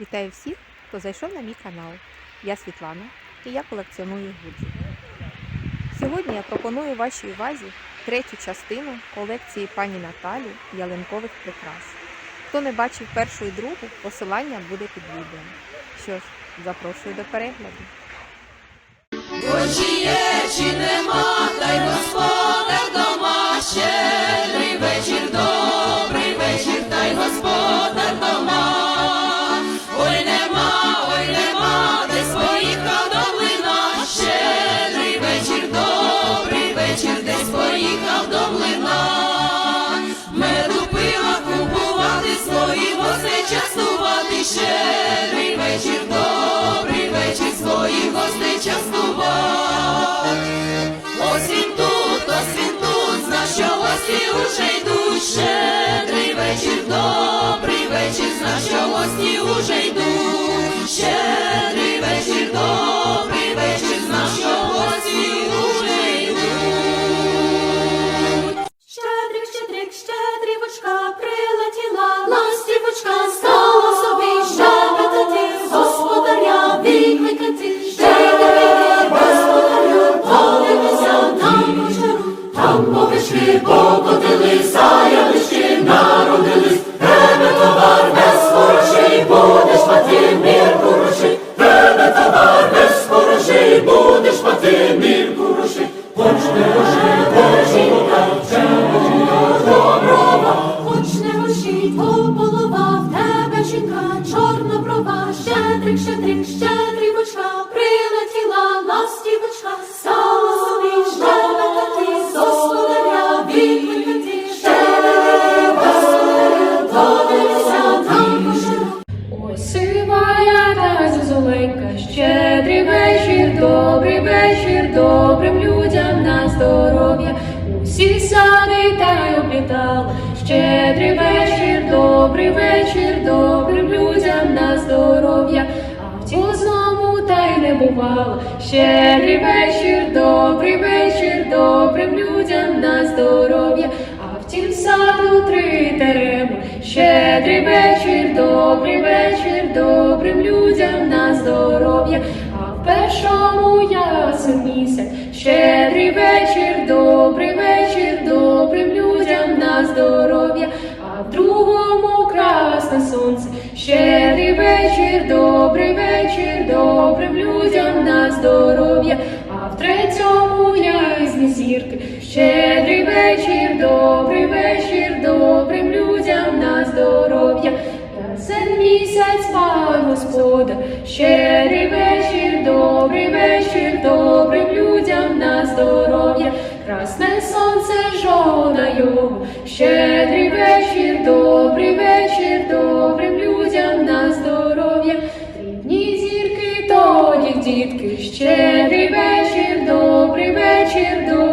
Вітаю всіх, хто зайшов на мій канал. Я Світлана і я колекціоную гудзики. Сьогодні я пропоную вашій увазі третю частину колекції пані Наталі ялинкових прикрас. Хто не бачив першу і другу, посилання буде під відео. Що ж, запрошую до перегляду. Щедрий вечір, добрий вечір, зна, що гості уже йдуть, щедрий вечір, добрий вечір, зна, що гості уже йдуть. Щедрик, щедрик, щедрівочка прилетіла, ластівочка стала собі щебетати, господаря викликати, там мовички покотилися, ялички щедрик, щедрик, щедрівочка, прилетіла ластівочка, стала собі щебетати, господаря щедрик, господарю, довелися нам поширок. Ой, сивая та щедрий вечір, добрий вечір, добрим людям на здоров'я. Усі сади та бувало. Щедрий вечір, добрий вечір, добрим людям на здоров'я. А втім саду три тереми. Щедрий вечір, добрий вечір, добрим людям на здоров'я. А в першому ясен місяць. Щедрий вечір, добрий вечір, добрим людям на здоров'я. Красне сонце. Щедрий вечір, добрий вечір, добрим людям на здоров'я. А в третьому ясні зірки. Щедрий вечір, добрий вечір, добрим людям на здоров'я. Ясен місяць, пан Господа, щедрий вечір, добрий вечір, добрим людям на здоров'я. Красне сонце, жона його, щедрий дітки, щедрий вечір, добрий вечір. Добрий.